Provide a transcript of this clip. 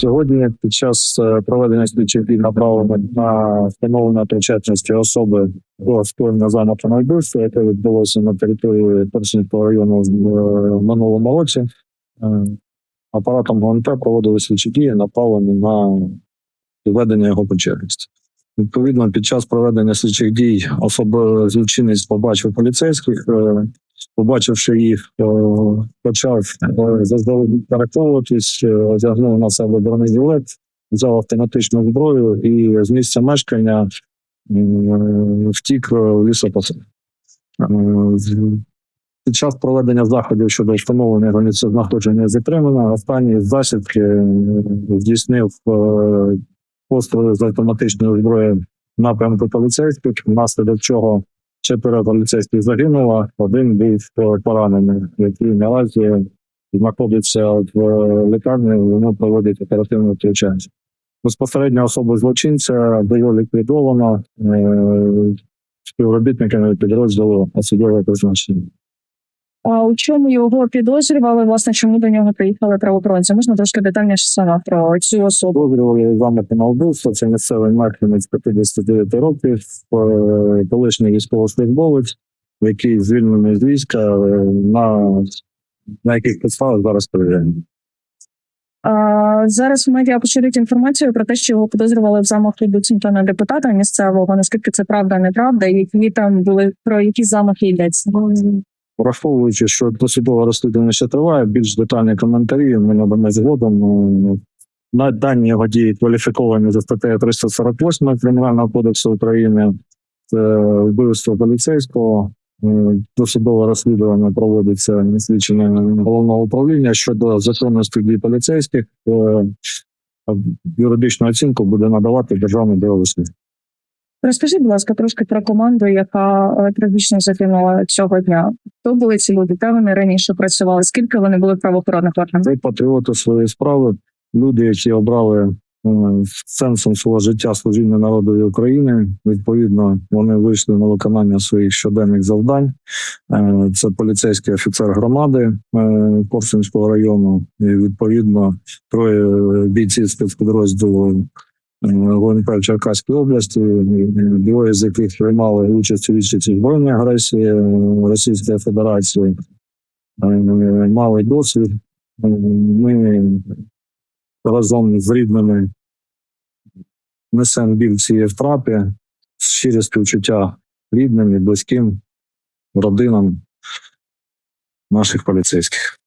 Сьогодні під час е, проведення слідчих дій направлено на встановлення причетності особи до скоєння замаху на яке відбулося на території Першинського району в е, минулому році. Е, Апаратом ГУНП проводили слідчі дії, направлені на доведення його причетності. Відповідно, під час проведення слідчих дій особа злочинець побачив поліцейських, побачивши їх, е, почав е, заздалегідь переховуватись, е, одягнув на себе бронежилет, взяв автоматичну зброю і з місця мешкання втік в лісопосад. Під час проведення заходів щодо встановлення його місцезнаходження затримано, останній засідки здійснив постріли з автоматичної зброї напрямку поліцейських, внаслідок чого четверо поліцейських загинуло, один був поранений, який наразі знаходиться в е, лікарні, йому проводять оперативне втручання. Безпосередньо особу злочинця було ліквідовано е, співробітниками підрозділу осудового призначення. А у чому його підозрювали? Власне, чому до нього приїхали правоохоронці? Можна трошки детальніше саме про цю особу? Підозрювали замаху на вбивство. Це місцевий мешканець 59 років, е, колишній військовослужбовець, який звільнений з війська е, на, на яких підставах зараз перевіряємо. А, зараз в медіа поширюють інформацію про те, що його підозрювали в замаху буцімто на депутата місцевого. Наскільки це правда, неправда, і які там були про які замахи йдеться? Враховуючи, що досудове розслідування ще триває, більш детальні коментарі ми надамо згодом. Ну, На дані його дії кваліфіковані за статтею 348 Кримінального кодексу України. Це вбивство поліцейського. Е, Досудове розслідування проводиться слідчими головного управління щодо законності дій поліцейських. е, Юридичну оцінку буде надавати державний бюро. Розкажіть, будь ласка, трошки про команду, яка е, трагічно загинула цього дня. Хто були ці люди? Де вони раніше працювали? Скільки вони були в правоохоронних органах? Це патріоти своєї справи, люди, які обрали е, сенсом свого життя служіння народові України. Відповідно, вони вийшли на виконання своїх щоденних завдань. Е, Це поліцейський офіцер громади е, Корсунського району. І відповідно троє бійців спецпідрозділу. Е, ГУНП в Черкаській області, двоє з яких приймали участь у відчутті збройної агресії е, Російської Федерації, е, мали досвід. Ми разом з рідними несемо біль цієї втрати, щирі співчуття рідним і близьким родинам наших поліцейських.